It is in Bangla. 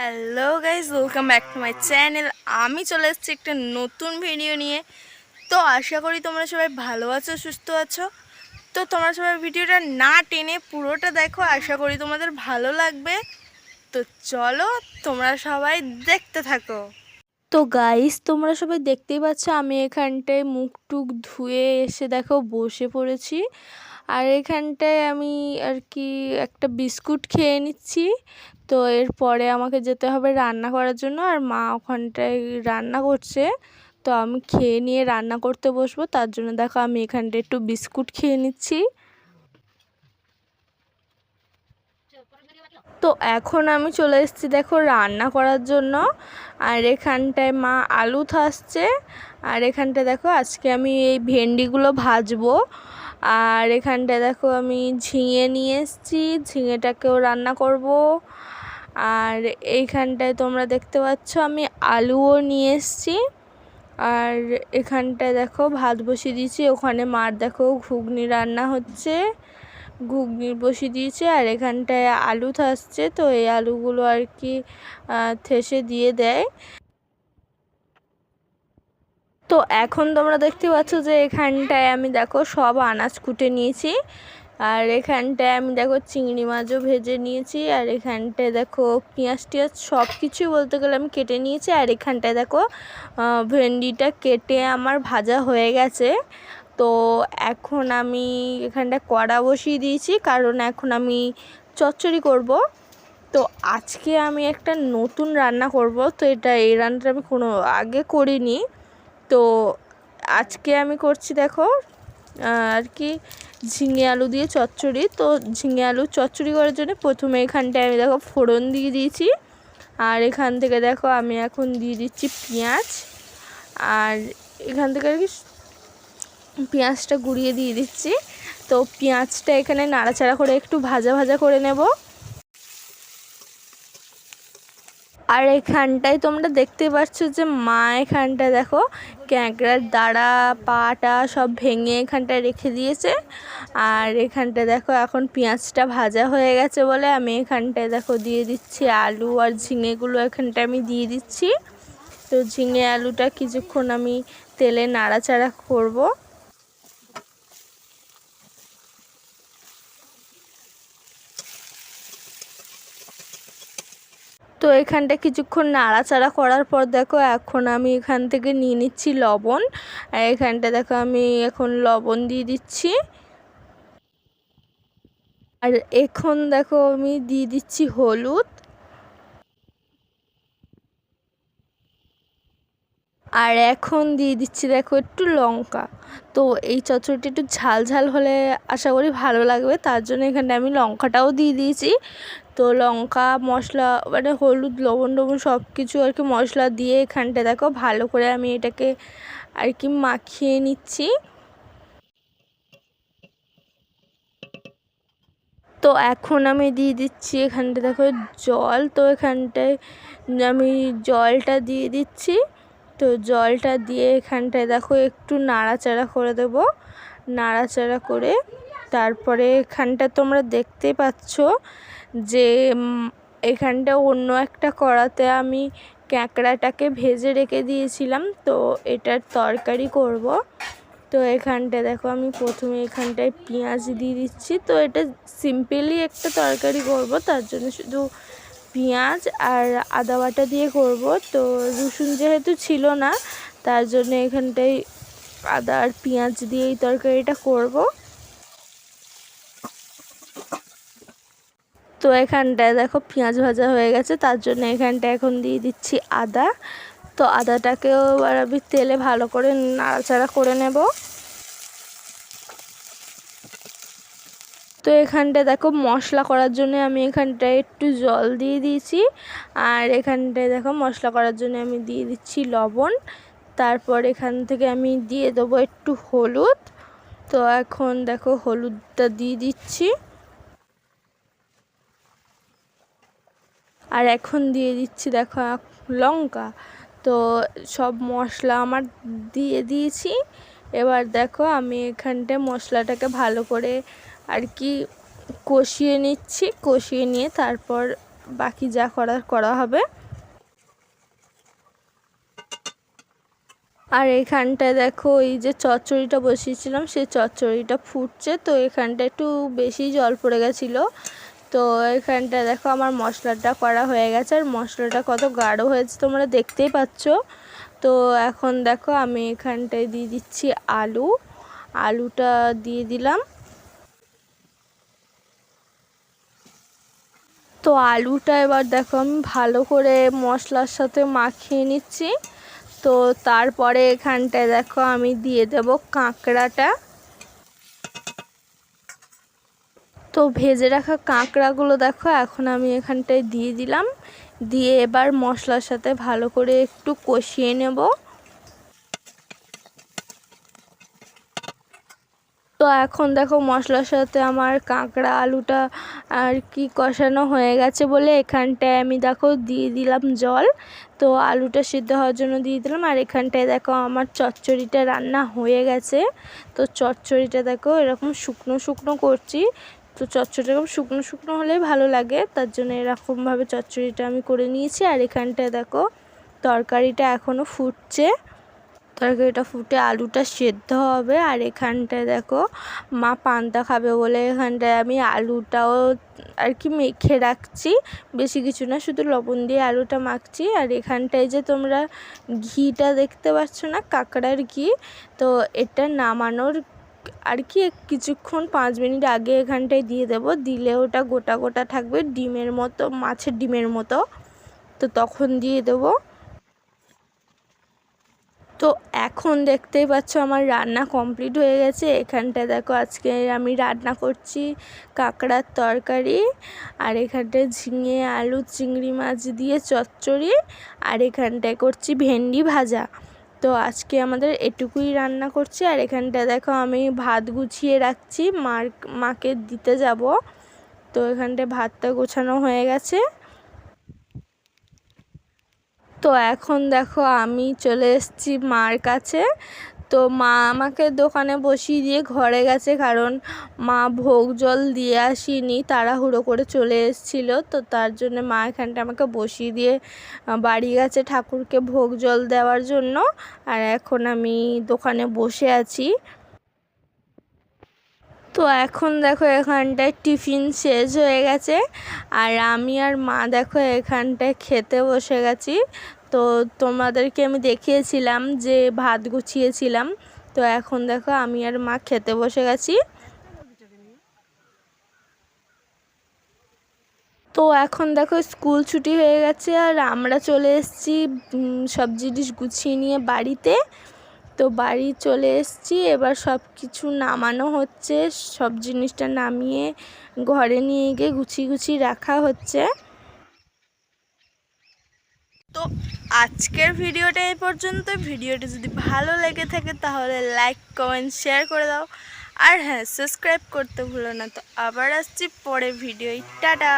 Hello guys welcome back to my channel আমি চলে এসেছি একটা নতুন ভিডিও নিয়ে। তো আশা করি তোমরা সবাই ভালো আছো, সুস্থ আছো। তো তোমরা সবাই ভিডিওটা না টেনে পুরোটা দেখো, আশা করি তোমাদের ভালো লাগবে। তো চলো, তোমরা সবাই দেখতে থাকো। তো গাইস তোমরা সবাই দেখতেই পাচ্ছ, আমি এখানটায় মুখ টুক ধুয়ে এসে দেখো বসে পড়েছি। আর এখানটায় আমি আর কি একটা বিস্কুট খেয়ে নিচ্ছি। তো এরপরে আমাকে যেতে হবে রান্না করার জন্য আর মা ওখানটায় রান্না করছে। তো আমি খেয়ে নিয়ে রান্না করতে বসবো। তার জন্য দেখো আমি এখানটায় একটু বিস্কুট খেয়ে নিচ্ছি। তো এখন আমি চলে এসেছি দেখো রান্না করার জন্য। আর এখানটায় মা আলু থাসছে। আর এখানটায় দেখো আজকে আমি এই ভেন্ডিগুলো ভাজবো। আর এখানটায় দেখো আমি ঝিঙে নিয়ে এসেছি। ঝিঙেটাকেও রান্না করব। আর এইখানটায় তোমরা দেখতে পাচ্ছ আমি আলুও নিয়ে এসেছি। আর এখানটায় দেখো ভাত বসিয়ে দিয়েছি, ওখানে মার দেখো ঘুগনি রান্না হচ্ছে, ঘুগনি বসিয়ে দিয়েছে আর এখানটায় আলু থাকছে, তো এই আলুগুলো আর কি থেসে দিয়ে দেয়। তো এখন তোমরা দেখতে পাচ্ছ যে এখানটায় আমি দেখো সব আনাজ কুটে নিয়েছি। আর এখানটায় আমি দেখো চিংড়ি মাছও ভেজে নিয়েছি, আর এখানটায় দেখো পেঁয়াজ টিয়াজ সব কিছুই বলতে গেলে আমি কেটে নিয়েছি, আর এখানটায় দেখো ভেন্ডিটা কেটে আমার ভাজা হয়ে গেছে। তো এখন আমি এখানটায় কড়া বসিয়ে দিয়েছি, কারণ এখন আমি চচ্চড়ি করব। তো আজকে আমি একটা নতুন রান্না করব, তো এটা এই রান্নাটা আমি কোনো আগে করিনি। তো আজকে আমি করছি দেখো আর কি ঝিঙে আলু দিয়ে চচ্চড়ি। তো ঝিঙে আলু চচ্চড়ি করার জন্য প্রথমে এখানটায় আমি দেখো ফোড়ন দিয়ে দিয়েছি। আর এখান থেকে দেখো আমি এখন দিয়ে দিচ্ছি পেঁয়াজ। আর এখান থেকে আর কি পেঁয়াজটা গুঁড়িয়ে দিয়ে দিচ্ছি। তো পেঁয়াজটা এখানে নাড়াচাড়া করে একটু ভাজা ভাজা করে নেব। আর এখানটায় তোমরা দেখতে পাচ্ছ যে মা এখানটায় দেখো ক্যাঁকড়ার দাঁড়া, পাটা সব ভেঙে এখানটায় রেখে দিয়েছে। আর এখানটায় দেখো এখন পেঁয়াজটা ভাজা হয়ে গেছে বলে আমি এখানটায় দেখো দিয়ে দিচ্ছি আলু আর ঝিঙেগুলো এখানটায় আমি দিয়ে দিচ্ছি। তো ঝিঙে আলুটা কিছুক্ষণ আমি তেলে নাড়াচাড়া করব। তো এখানটা কিছুক্ষণ নাড়াচাড়া করার পর দেখো এখন আমি এখান থেকে নিয়ে নিচ্ছি লবণ। আর এখানটা দেখো আমি এখন লবণ দিয়ে দিচ্ছি। আর এখন দেখো আমি দিয়ে দিচ্ছি হলুদ। আর এখন দিয়ে দিচ্ছি দেখো একটু লঙ্কা। তো এই চচ্চড়িটা একটু ঝাল ঝাল হলে আশা করি ভালো লাগবে, তার জন্য এখানে আমি লঙ্কাটাও দিয়ে দিয়েছি। তো লঙ্কা, মশলা মানে হলুদ, লবণ টবণ সব কিছু আর কি মশলা দিয়ে এখানটা দেখো ভালো করে আমি এটাকে আর কি মাখিয়ে নিচ্ছি। তো এখন আমি দিয়ে দিচ্ছি এখানটা দেখো জল, তো এখানটায় আমি জলটা দিয়ে দিচ্ছি। তো জলটা দিয়ে এখানটায় দেখো একটু নাড়াচাড়া করে দেব। নাড়াচাড়া করে তারপরে এখানটা তোমরা দেখতে পাচ্ছ যে এখানটা অন্য একটা কড়াতে আমি ক্যাঁকড়াটাকে ভেজে রেখে দিয়েছিলাম। তো এটার তরকারি করব। তো এখানটা দেখো আমি প্রথমে এখানটায় পেঁয়াজ দিয়ে দিচ্ছি। তো এটা সিম্পলি একটা তরকারি করব, তার জন্য শুধু পেঁয়াজ আর আদা বাটা দিয়ে করব। তো রসুন যেহেতু ছিল না, তার জন্য এখানটায় আদা আর পেঁয়াজ দিয়ে এই তরকারিটা করব। তো এখানটায় দেখো পেঁয়াজ ভাজা হয়ে গেছে, তার জন্য এখানটায় এখন দিয়ে দিচ্ছি আদা। তো আদাটাকেও এবার আমি তেলে ভালো করে নাড়াচাড়া করে নেব। তো এখানটায় দেখো মশলা করার জন্য আমি এখানটায় একটু জল দিয়ে দিয়েছি। আর এখানটায় দেখো মশলা করার জন্য আমি দিয়ে দিচ্ছি লবণ। তারপর এখান থেকে আমি দিয়ে দেবো একটু হলুদ। তো এখন দেখো হলুদটা দিয়ে দিচ্ছি। আর এখন দিয়ে দিচ্ছি দেখো লঙ্কা। তো সব মশলা আমার দিয়ে দিয়েছি। এবার দেখো আমি এখানটায় মশলাটাকে ভালো করে আর কি কষিয়ে নিচ্ছি, কষিয়ে নিয়ে তারপর বাকি যা করার করা হবে। আর এখানটায় দেখো এই যে চচ্চড়িটা বসিয়েছিলাম, সেই চচ্চড়িটা ফুটছে। তো এখানটা একটু বেশি জল পড়ে গেছিল। তো এখানটা দেখো আমার মশলাটা করা হয়ে গেছে। আর মশলাটা কত গাঢ় হয়েছে তোমরা দেখতেই পাচ্ছ। তো এখন দেখো আমি এখানটায় দিয়ে দিচ্ছি আলু। আলুটা দিয়ে দিলাম। তো আলুটা এবার দেখো আমি ভালো করে মশলার সাথে মাখিয়ে নিচ্ছি। তো তারপরে এখানটায় দেখো আমি দিয়ে দেব কাঁকড়াটা। তো ভেজে রাখা কাঁকড়াগুলো দেখো এখন আমি এখানটায় দিয়ে দিলাম। দিয়ে এবার মশলার সাথে ভালো করে একটু কষিয়ে নেব। তো এখন দেখো মশলার সাথে আমার কাঁকড়া আলুটা আর কি কষানো হয়ে গেছে বলে এখানটায় আমি দেখো দিয়ে দিলাম জল। তো আলুটা সিদ্ধ হওয়ার জন্য দিয়ে দিলাম আর এখানটায় দেখো আমার চচ্চড়িটা রান্না হয়ে গেছে। তো চচ্চড়িটা দেখো এরকম শুকনো শুকনো করছি। তো চচ্চড়িটা এরকম শুকনো শুকনো হলেই ভালো লাগে। তার জন্য এরকমভাবে চচ্চড়িটা আমি করে নিয়েছি আর এখানটায় দেখো তরকারিটা এখনও ফুটছে। তরকারিটা ফুটে আলুটা সেদ্ধ হবে আর এখানটায় দেখো মা পান্তা খাবে বলে এখানটায় আমি আলুটাও আর কি মেখে রাখছি। বেশি কিছু না, শুধু লবণ দিয়ে আলুটা মাখছি। আর এখানটায় যে তোমরা ঘিটা দেখতে পাচ্ছ না, কাঁকড়ার ঘি, তো এটা নামানোর আর কি কিছুক্ষণ পাঁচ মিনিট আগে এখানটায় দিয়ে দেব। দিলে ওটা গোটা গোটা থাকবে, ডিমের মতো, মাছের ডিমের মতো। তো তখন দিয়ে দেবো। তো এখন দেখতেই পাচ্ছ আমার রান্না কমপ্লিট হয়ে গেছে। এখানটা দেখো আজকে আমি রান্না করছি কাঁকড়ার তরকারি, আর এখানটায় ঝিঙে, আলু, চিংড়ি মাছ দিয়ে চচ্চড়ি, আর এখানটায় করছি ভেন্ডি ভাজা। তো আজকে আমাদের এটুকুই রান্না করছি, আর এখানটা দেখো আমি ভাত গুছিয়ে রাখছি, মার, মাকে দিতে যাব। তো এখানটায় ভাতটা গোছানো হয়ে গেছে। তো এখন দেখো আমি চলে এসেছি মার কাছে। তো মা আমাকে দোকানে বসিয়ে দিয়ে ঘরে গেছে কারণ মা ভোগ জল দিয়ে আসিনি, তাড়াহুড়ো করে চলে এসেছিল। তো তার জন্য মা এখানটা আমাকে বসিয়ে দিয়ে বাড়ি গেছে ঠাকুরকে ভোগ জল দেওয়ার জন্য। আর এখন আমি দোকানে বসে আছি। তো এখন দেখো এখানটায় টিফিন শেষ হয়ে গেছে। আর আমি আর মা দেখো এখানটায় খেতে বসে গেছি। তো তোমাদেরকে আমি দেখিয়েছিলাম যে ভাত গুছিয়েছিলাম। তো এখন দেখো আমি আর মা খেতে বসে গেছি। তো এখন দেখো স্কুল ছুটি হয়ে গেছে আর আমরা চলে এসেছি সব জিনিস গুছিয়ে নিয়ে বাড়িতে। তো বাড়ি চলে এসেছি, এবার সব কিছু নামানো হচ্ছে, সব জিনিসটা নামিয়ে ঘরে নিয়ে গিয়ে গুছিয়ে গুছিয়ে রাখা হচ্ছে। তো আজকের ভিডিওটা এই পর্যন্ত ভিডিওটি যদি ভালো লেগে থাকে তাহলে লাইক, কমেন্ট, শেয়ার করে দাও। আর হ্যাঁ সাবস্ক্রাইব করতে ভুলো না। তো আবার আসছি পরে ভিডিও টাটা!